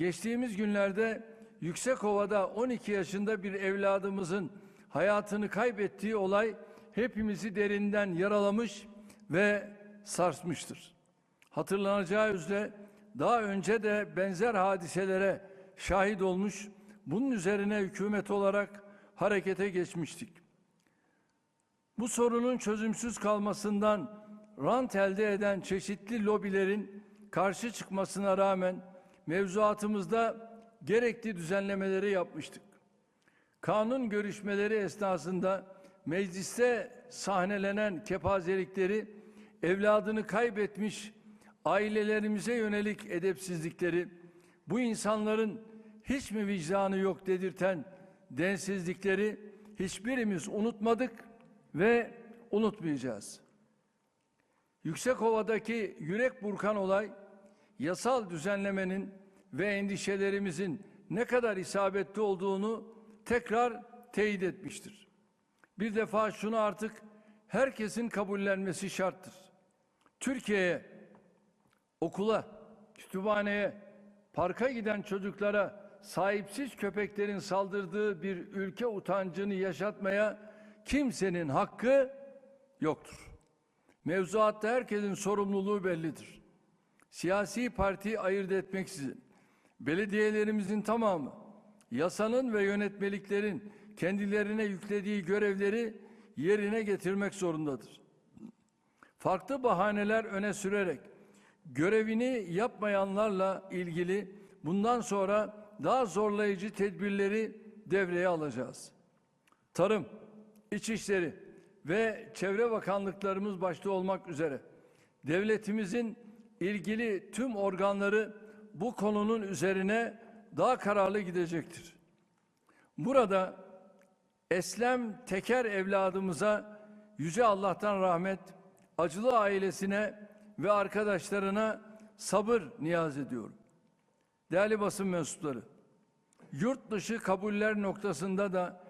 Geçtiğimiz günlerde Yüksekova'da 12 yaşında bir evladımızın hayatını kaybettiği olay hepimizi derinden yaralamış ve sarsmıştır. Hatırlanacağı üzere daha önce de benzer hadiselere şahit olmuş, bunun üzerine hükümet olarak harekete geçmiştik. Bu sorunun çözümsüz kalmasından rant elde eden çeşitli lobilerin karşı çıkmasına rağmen mevzuatımızda gerekli düzenlemeleri yapmıştık. Kanun görüşmeleri esnasında mecliste sahnelenen kepazelikleri, evladını kaybetmiş ailelerimize yönelik edepsizlikleri, bu insanların hiç mi vicdanı yok dedirten densizlikleri hiçbirimiz unutmadık ve unutmayacağız. Yüksekova'daki yürek burkan olay yasal düzenlemenin ve endişelerimizin ne kadar isabetli olduğunu tekrar teyit etmiştir. Bir defa şunu artık herkesin kabullenmesi şarttır. Türkiye'ye, okula, kütüphaneye, parka giden çocuklara sahipsiz köpeklerin saldırdığı bir ülke utancını yaşatmaya kimsenin hakkı yoktur. Mevzuatta herkesin sorumluluğu bellidir. Siyasi parti ayırt etmeksizin belediyelerimizin tamamı yasanın ve yönetmeliklerin kendilerine yüklediği görevleri yerine getirmek zorundadır. Farklı bahaneler öne sürerek görevini yapmayanlarla ilgili bundan sonra daha zorlayıcı tedbirleri devreye alacağız. Tarım, İçişleri ve Çevre Bakanlıklarımız başta olmak üzere devletimizin ilgili tüm organları bu konunun üzerine daha kararlı gidecektir. Burada Eslem Teker evladımıza Yüce Allah'tan rahmet, acılı ailesine ve arkadaşlarına sabır niyaz ediyorum. Değerli basın mensupları, yurt dışı kabuller noktasında da